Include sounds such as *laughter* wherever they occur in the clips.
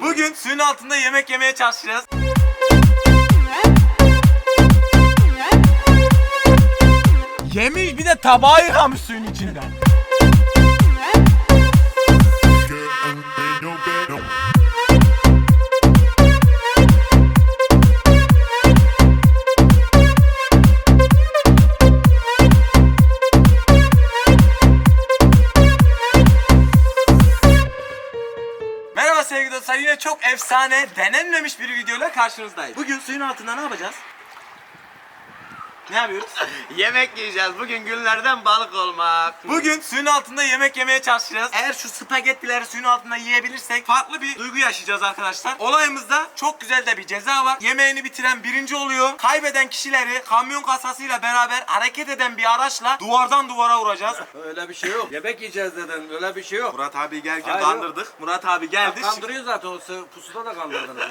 Bugün suyun altında yemek yemeye çalışacağız. Yemiş bir de tabağı yıkamış suyun içinden. Efsane denenmemiş bir videoyla karşınızdayız. Bugün suyun altında ne yapacağız? Ne yapıyoruz? *laughs* Yemek yiyeceğiz. Bugün günlerden balık olmak. Bugün suyun altında yemek yemeye çalışacağız. Eğer şu spagettileri suyun altında yiyebilirsek farklı bir duygu yaşayacağız arkadaşlar. Olayımızda çok güzel de bir ceza var. Yemeğini bitiren birinci oluyor. Kaybeden kişileri kamyon kasasıyla beraber hareket eden bir araçla duvardan duvara vuracağız. *laughs* Öyle bir şey yok. Yemek yiyeceğiz dedin. Öyle bir şey yok. Murat abi gelirken Hayır, kandırdık. Murat abi geldi. Kandırıyor zaten o pusuda da kandırdınız.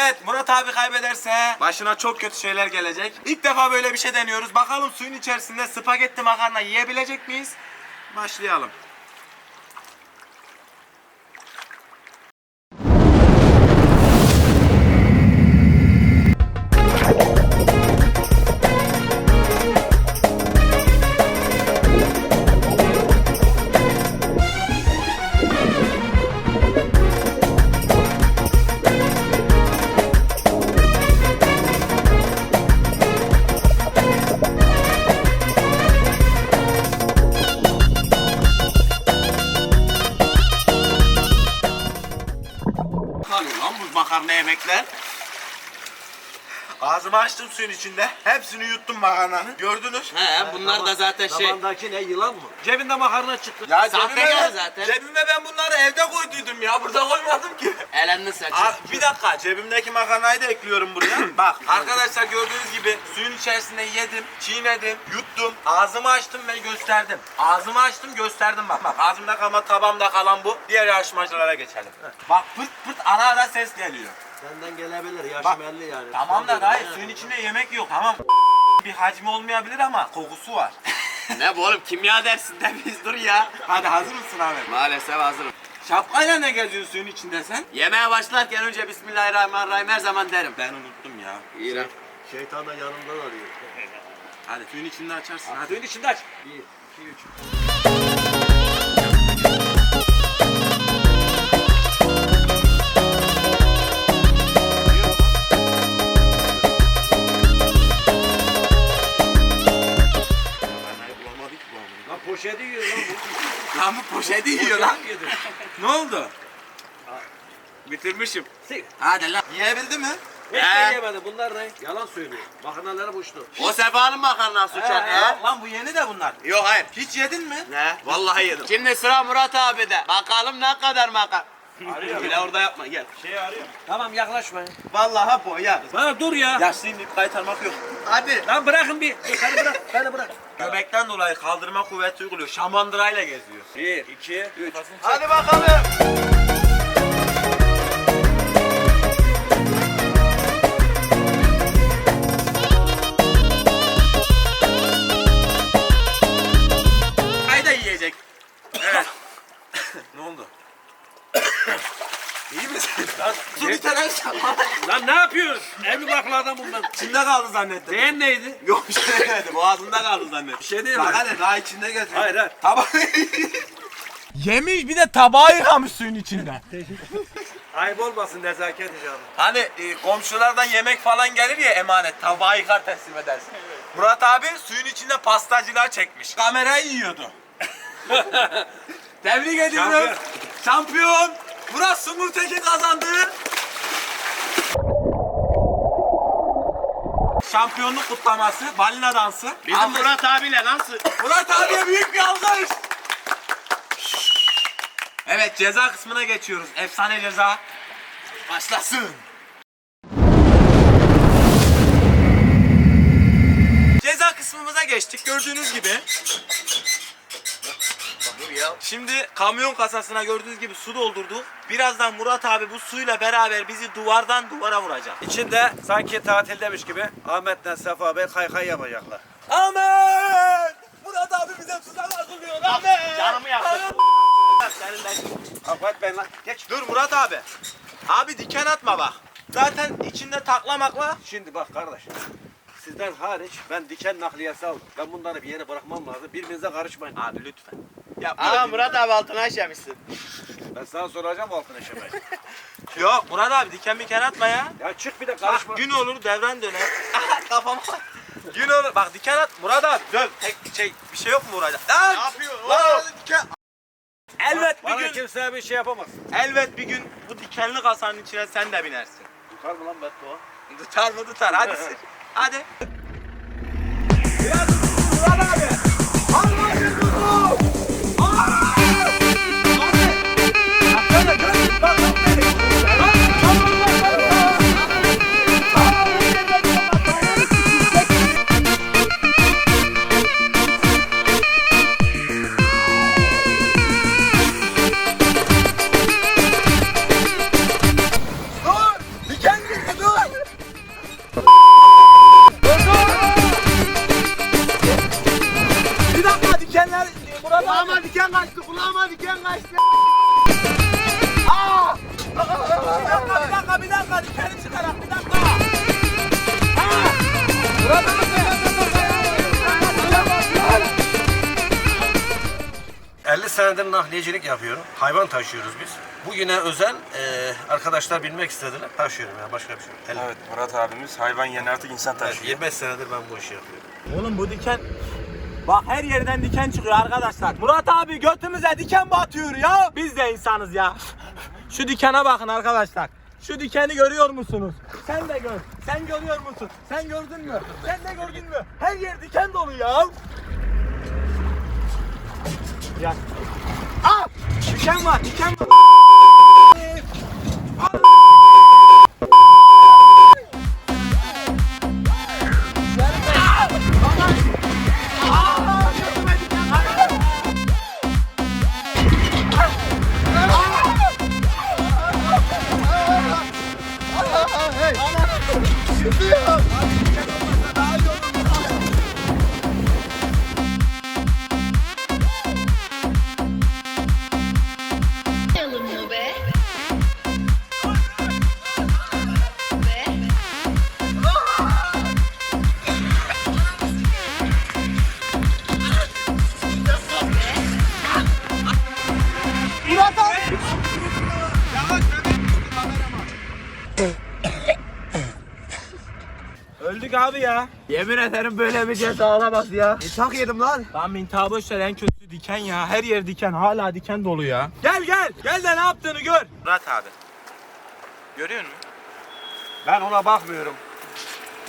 Evet Murat abi kaybederse başına çok kötü şeyler gelecek. İlk defa böyle bir şey deniyoruz. Bakalım suyun içerisinde spagetti makarna yiyebilecek miyiz? Başlayalım. Yemekler. Ağzımı açtım suyun içinde. Hepsini yuttum makarnanın. Gördünüz. He bunlar da zaten şey. Tabandaki ne yılan mı? Cebinde makarna çıktı. Ya Sahtekar cebime, zaten. cebime ben bunları evde koyduydum ya. Burada koymadım ki. Elendin sen. Aa, bir dakika cebimdeki makarnayı da ekliyorum buraya. *clears throat* Bak arkadaşlar gördüğünüz gibi suyun içerisinde yedim, çiğnedim, yuttum, ağzımı açtım ve gösterdim. Ağzımı açtım gösterdim bak. Bak ağzımda kalan tabağımda kalan bu. Diğer yarışmacılara geçelim. Bak pırt pırt ara ara ses geliyor. Senden gelebilir. Yaşım Bak, 50 yani. Tamam da de- suyun içinde yemek yok tamam. Bir hacmi olmayabilir ama kokusu var. *laughs* ne bu oğlum kimya dersinde biz dur ya. Hadi hazır mısın abi? Maalesef hazırım. Şapkayla ne geziyorsun suyun içinde sen? Yemeğe başlarken önce Bismillahirrahmanirrahim her zaman derim. Ben unuttum ya. İyi lan. Şeytan da yanında arıyor. Hadi suyun içinde açarsın hadi. Suyun içinde aç. 1, 2, 3. Bitirmişim. Hadi lan. Yiyebildi mi? Hiç He. yemedi. Bunlar ne? Yalan söylüyor. Makarnaları boştu. O sefanın makarnası uçak ya. Lan bu yeni de bunlar. Yok hayır. Hiç yedin mi? Ne? Vallahi yedim. Şimdi sıra Murat abi de. Bakalım ne kadar makar. Bile orada yapma gel. Tamam yaklaşmayın. Vallahi bu ya. Bana dur ya. Yaşlıyım deyip kaytarmak yok. Hadi. Lan bırakın bir. Beni bırak. Beni bırak. Göbekten dolayı kaldırma kuvveti uyguluyor. Şamandırayla geziyor. 1, 2, 3. Hadi bakalım. Lan ne yapıyorsun? Evli barklı adam bundan. İçinde kaldı zannettim. Değen neydi? Yok bir şey demedim. Boğazında kaldı zannettim. Bir şey değil Bak mi? hadi daha içinde getir. Hayır hayır. Tabağı. Yemiş bir de tabağı yıkamış suyun içinden. *laughs* Ayıp olmasın nezaket icabı. Hani e, komşulardan yemek falan gelir ya emanet tabağı yıkar teslim edersin. Murat abi suyun içinde pastacılığa çekmiş. Kamerayı yiyordu. *laughs* Tebrik ediyorum. Şampiyon. Şampiyon. Murat Sungur Tekin kazandı. Şampiyonluk kutlaması, balina dansı. Bizim Alkış. Murat abiyle nasıl? Murat abiye büyük bir alkış. Evet ceza kısmına geçiyoruz. Efsane ceza. Başlasın. Ceza kısmımıza geçtik. Gördüğünüz gibi. Ya. Şimdi kamyon kasasına gördüğünüz gibi su doldurduk. Birazdan Murat abi bu suyla beraber bizi duvardan duvara vuracak. İçinde sanki tatildemiş gibi Ahmet'le Sefa Bey kaykay yapacaklar. Ahmet! Murat abi bize tuzak hazırlıyor. Ahmet! Canımı yaktı. Senin de Ahmet Bey lan geç. Dur Murat abi. Abi diken atma bak. Zaten içinde taklamakla. Şimdi bak kardeş. Sizden hariç ben diken nakliyesi aldım. Ben bunları bir yere bırakmam lazım. Birbirinize karışmayın. Abi lütfen. Aa Murat abi altına işemişsin. Ben sana soracağım altına şemeyi. *laughs* Yok Murat abi diken bir atma ya. ya çık bir de Bak karışma. gün olur devren döner. *laughs* Kafama. gün olur. Bak diken at. Murat abi döv. Tek şey bir şey yok mu vuracak? Lan! Ne yapıyor? Lan! Diken. Elbet bir Bana gün kimseye bir şey yapamaz. elbet bir gün bu dikenli kasanın içine sen de binersin. Tutar mı lan Beto? Tutar mı tutar hadi sür. Hadi. Bir nakliyecilik yapıyorum. Hayvan taşıyoruz biz. Bugüne özel e, arkadaşlar bilmek istediler. Taşıyorum ya başka bir şey yok. El- Evet Murat abimiz hayvan yerine artık insan Evet, taşıyor. 25 senedir ben bu işi yapıyorum. Oğlum bu diken Bak her yerden diken çıkıyor arkadaşlar. Murat abi götümüze diken batıyor ya. Biz de insanız ya. Şu dikene bakın arkadaşlar. Şu dikeni görüyor musunuz? Sen de gör. Sen görüyor musun? Sen gördün mü? Sen de gördün mü? Her yer diken dolu ya. Ya. Aa! Diken var, diken var. Yapmayalım Öldük abi ya. Yemin ederim böyle bir ceza olamaz ya. İntak yedim lan. Lan boş ver en kötü diken ya. Her yer diken hala diken dolu ya. Gel gel. Gel de ne yaptığını gör. Murat abi. Görüyor musun? Ben ona bakmıyorum.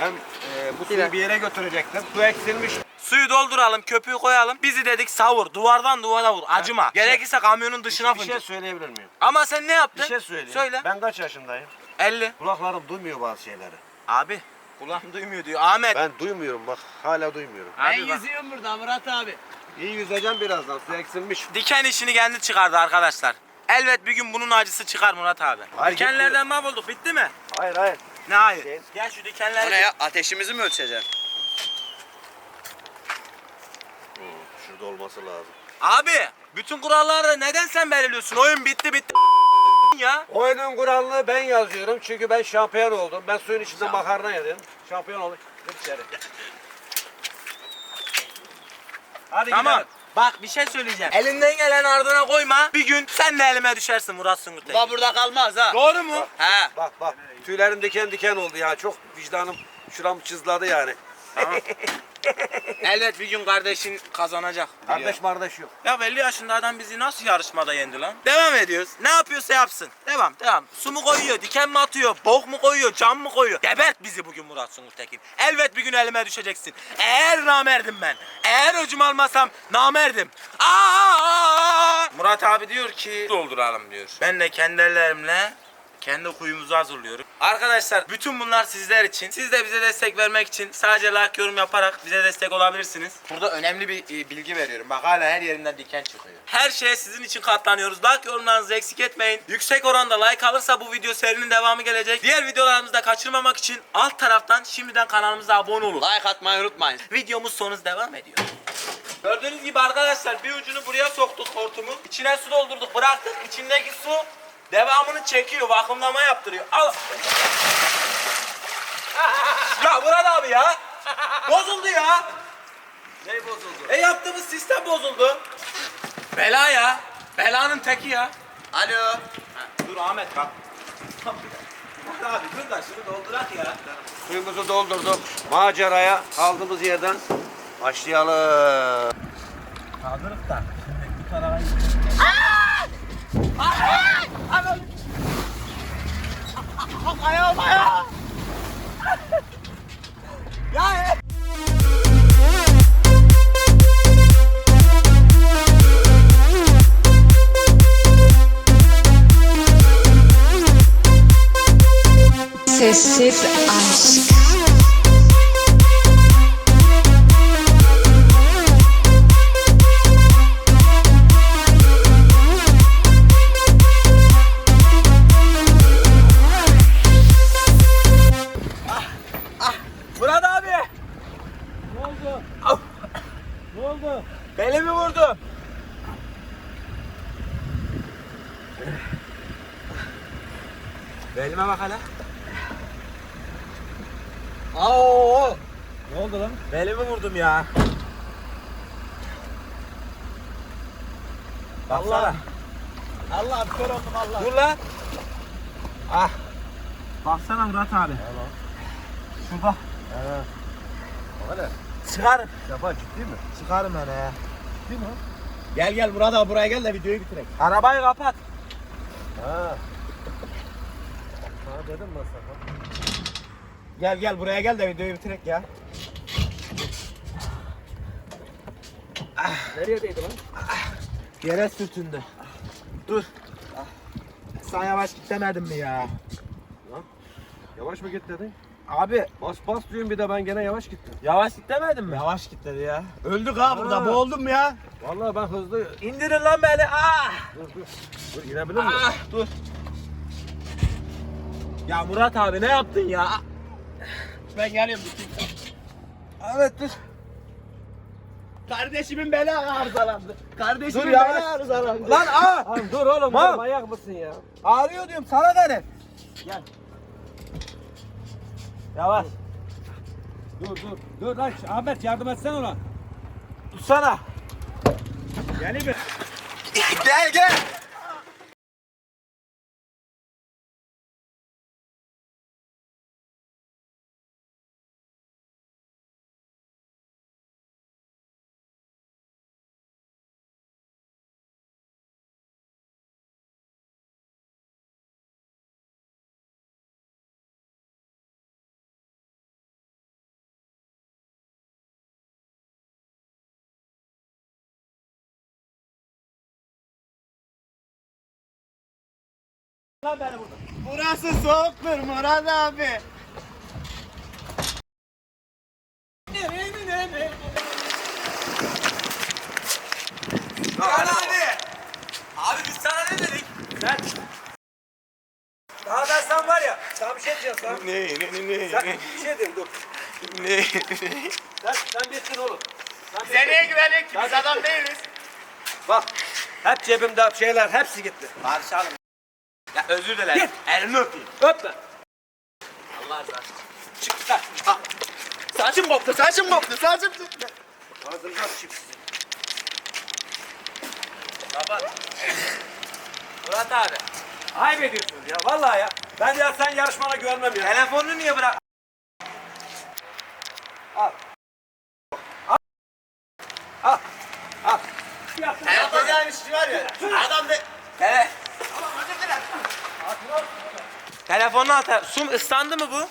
Ben e, bu suyu bir yere götürecektim. Su eksilmiş. Suyu dolduralım, köpüğü koyalım. Bizi dedik savur. Duvardan duvara vur. Acıma. Gerekirse kamyonun dışına Bir şey fındık. söyleyebilir miyim? Ama sen ne yaptın? Bir şey söyleyeyim. Söyle. Ben kaç yaşındayım? 50. Kulaklarım duymuyor bazı şeyleri. Abi. Kulağım duymuyor diyor. Ahmet. Ben duymuyorum bak. Hala duymuyorum. Ben Abi bak. yüzüyorum burada Murat abi. İyi yüzeceğim birazdan. Su eksilmiş. Diken işini kendi çıkardı arkadaşlar. Elbet bir gün bunun acısı çıkar Murat abi. Hayır, Dikenlerden mahvolduk. Bitti mi? Hayır hayır. Ne hayır? Şey- Gel şu dikenleri. Bu ne ya? Ateşimizi mi ölçeceksin? Şurada olması lazım. Abi. Bütün kuralları neden sen belirliyorsun? Oyun bitti bitti. Ya. Oyunun kuralını ben yazıyorum çünkü ben şampiyon oldum. Ben suyun içinde makarna yedim. Şampiyon oldum. Gir içeri. Hadi Tamam. gidelim. Bak bir şey söyleyeceğim. Elinden gelen ardına koyma. Bir gün sen de elime düşersin Murat Sungur Bu burada kalmaz ha. Doğru mu? He. Bak bak. Tüylerim diken diken oldu ya. Çok vicdanım şuram çizladı yani. *laughs* *laughs* Elbet bir gün kardeşin kazanacak. Kardeş mardeş yok. Ya 50 yaşında adam bizi nasıl yarışmada yendi lan? Devam ediyoruz. Ne yapıyorsa yapsın. Devam devam. Su mu koyuyor, diken mi atıyor, bok mu koyuyor, cam mı koyuyor? Gebert bizi bugün Murat Sungur Tekin. Elbet bir gün elime düşeceksin. Eğer namerdim ben. Eğer öcüm almasam namerdim. Aa! Murat abi diyor ki dolduralım diyor. Ben de kendi ellerimle kendi kuyumuzu hazırlıyorum. Arkadaşlar bütün bunlar sizler için. Siz de bize destek vermek için sadece like yorum yaparak bize destek olabilirsiniz. Burada önemli bir e, bilgi veriyorum. Bak hala her yerinden diken çıkıyor. Her şeye sizin için katlanıyoruz. Like yorumlarınızı eksik etmeyin. Yüksek oranda like alırsa bu video serinin devamı gelecek. Diğer videolarımızı da kaçırmamak için alt taraftan şimdiden kanalımıza abone olun. Like atmayı unutmayın. Videomuz sonuz devam ediyor. Gördüğünüz gibi arkadaşlar bir ucunu buraya soktuk hortumun. İçine su doldurduk bıraktık. İçindeki su Devamını çekiyor, vakumlama yaptırıyor. Al. ya Murat abi ya. Bozuldu ya. Ne bozuldu? E yaptığımız sistem bozuldu. Bela ya. Belanın teki ya. Alo. Ha, dur Ahmet bak. Murat abi dur da şunu doldurak ya. Suyumuzu doldurduk. Maceraya kaldığımız yerden başlayalım. Kaldırıp da. Şimdi bir tarafa Ayağım ayağım. ya Sessiz aşk. Vurdum ya. Baksana. Allah kör oldum Allah. Dur lan. Ah. Baksana Murat abi. Şurada. Hadi. Çıkarım. Sefa ciddi mi? Çıkarım öyle ya. Ciddi mi? Gel gel Murat abi buraya gel de videoyu bitirek. Arabayı kapat. Ha. Sana dedim ben Sefa. Gel gel buraya gel de videoyu bitirek ya. Nereye değdi lan? Yere sürtündü. Dur. Sen yavaş git demedim mi ya? Yavaş mı git dedin? Abi Bas bas diyorsun bir de ben gene yavaş gittim. yavaş git demedim mi? Yavaş git dedi ya. Öldük ha burada Ha. boğuldum ya. Vallahi ben hızlı... İndirin lan beni. Ah! Dur dur. Dur inebilir miyim? Ah! Dur. Ya Murat abi ne yaptın ya? Ben geliyorum. Evet dur. Kardeşimin bela arızalandı. Kardeşimin Dur ya. bela arızalandı. Lan ah! Lan dur oğlum Mal. dur, manyak mısın ya? Ağrıyor diyorum sana gene. Gel. Yavaş. Dur dur. Dur lan Ahmet yardım etsen ona. Tutsana. Gel mi? Gel gel. Burası soğuktur Murat abi. Murat abi. Abi biz sana ne dedik? Sen. Daha ben sen var ya. Sana bir şey diyeceğim sana. Ne ne ne Sen bir şey diyeyim dur. ne Sen, sen bittin oğlum. Sen. Bize niye ki? Biz adam değiliz. Bak. Hep cebimde şeyler hepsi gitti. Barışalım. Ya özür dilerim. Elini öpeyim. Öpme. Allah razı olsun. Çık lan. Ah. Saçım koptu, saçım koptu, saçım çıktı. Ağzınıza çık sizin. Kapat. Murat abi. Ayıp ediyorsunuz ya vallahi ya. Ben ya sen yarışmana güvenmem ya. Telefonunu niye bırak? Al. Al. Al. Al. Yapacağın iş var ya. Adam de... Tele. Telefonunu at. Sum ıslandı mı bu?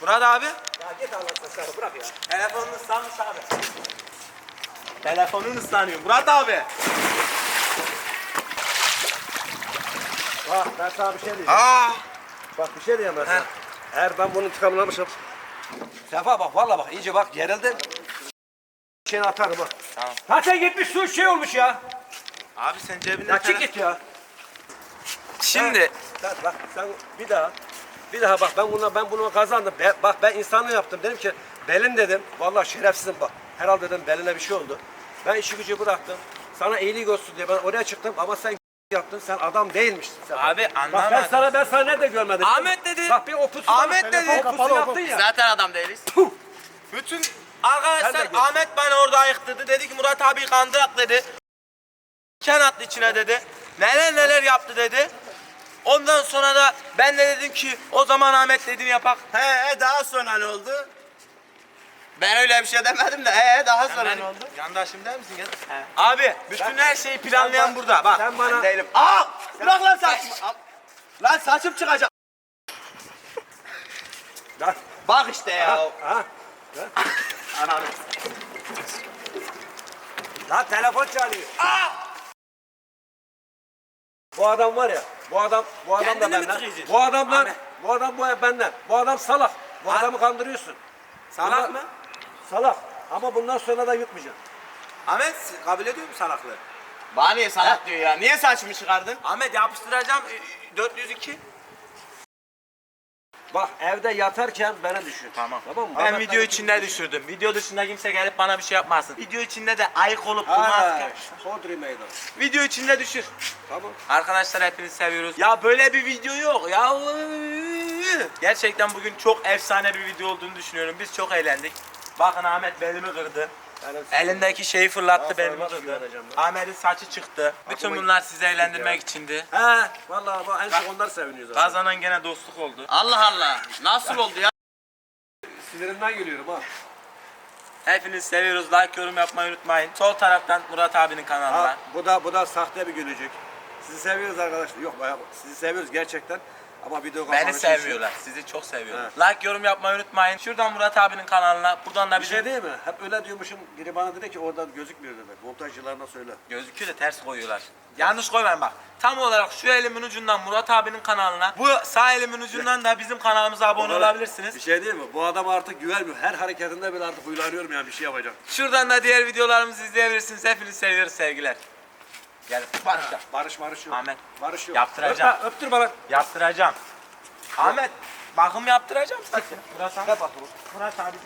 Murat abi. Ya git Allah sesleri bırak ya. Telefonun ıslanmış abi. Telefonun ıslanıyor. Murat abi. Bak ben sana bir şey diyeceğim. Aa. Bak bir şey diyeyim ben sana. He. Eğer ben bunun intikamını almışım. Sefa bak vallahi bak iyice bak gerildim. Şeyini atarım bak. Tamam. Ha sen gitmiş su şey olmuş ya. Abi sen cebinde Ya çık git ya. Şimdi Sen bak sen bir daha bir daha bak ben buna ben bunu kazandım. Be- bak ben insanlığı yaptım. Dedim ki belin dedim. Vallahi şerefsizim bak. Herhalde dedim beline bir şey oldu. Ben işi gücü bıraktım. Sana iyiliği olsun diye ben oraya çıktım ama sen *laughs* yaptın sen adam değilmişsin sen. Abi Bak ben anlamadım. sana ben sana nerede görmedim? Ahmet dedi. Bak bir o pusu Ahmet telefon dedi. kapalı yaptın ya. Zaten adam değiliz. Bütün Sen arkadaşlar de. Ahmet bana orada ayıktırdı. Dedi ki Murat abi kandırak dedi. Ken attı içine dedi. Neler neler yaptı dedi. Ondan sonra da ben de dedim ki o zaman Ahmet dediğini yapak. He daha sonra ne oldu? Ben öyle bir şey demedim de ee daha sonra ne oldu? Yandaşım der misin? Gel. Abi bütün her şeyi planlayan Sen- burada. Bak. Sen bana Değilim. Aa! Bırak lan saçımı. Lan saçım çıkacak. Lan, Bak işte ya. ha? Ananı. Lan telefon çalıyor. Bu adam var ya. Bu adam bu adam da Kendini mi benden. tıkayacaksın? Bu adamdan Ahmet. bu adam bu benden. Bu adam salak. Bu Ha- adamı kandırıyorsun. Salak Bunlar- mı? Salak. Ama bundan sonra da yutmayacaksın. Ahmet kabul ediyor mu salaklığı? Bana niye salak diyor ya? Niye saçımı çıkardın? Ahmet yapıştıracağım e, 402. Bak evde yatarken beni düşün. Tamam. Tamam mı? Ben Ahmet video beni içinde düşürdüm. Video dışında kimse gelip bana bir şey yapmasın. Video içinde de ayık olup Ha, durmazken. Hodri meydan. Video içinde düşür. Tamam. Arkadaşlar hepinizi seviyoruz. Ya böyle bir video yok ya. Gerçekten bugün çok efsane bir video olduğunu düşünüyorum. Biz çok eğlendik. Bakın Ahmet belimi kırdı. Elindeki şeyi fırlattı Daha sonra belimi nasıl kırdı. güveneceğim ben? Ahmet'in saçı çıktı. Bütün bunlar sizi eğlendirmek içindi. He, vallahi bu en çok onlar seviniyor zaten. Kazanan gene dostluk oldu. Allah Allah. Nasıl oldu ya? Sinirimden gülüyorum ha. Hepinizi seviyoruz. Like, yorum yapmayı unutmayın. Sol taraftan Murat abinin kanalına. Ha, bu da bu da sahte bir gülücük. Sizi seviyoruz arkadaşlar. Yok bayağı sizi seviyoruz gerçekten. Ama video Beni kapanışı için- sevmiyorlar. Sizi çok seviyorum. Like, yorum yapmayı unutmayın. Şuradan Murat abinin kanalına, buradan da Bir bizim... şey değil mi? Hep öyle diyormuşum. Biri bana dedi ki oradan gözükmüyor dedi. Montajcılarına söyle. Gözüküyor da ters koyuyorlar. Yanlış koymayın bak. Tam olarak şu elimin ucundan Murat abinin kanalına, bu sağ elimin ucundan da bizim kanalımıza abone Onlara- olabilirsiniz. Bir şey değil mi? Bu adam artık güvenmiyor. Her hareketinde bile artık huylanıyorum ya bir şey yapacağım. Şuradan da diğer videolarımızı izleyebilirsiniz. Hepinizi seviyoruz sevgiler. Gel Barış da. Barış marış yok. Ahmet, Barış yok. yaptıracağım. Öpme, öptür bana. Yaptıracağım. Ahmet bakım yaptıracağım zaten. Murat abi. Murat abi.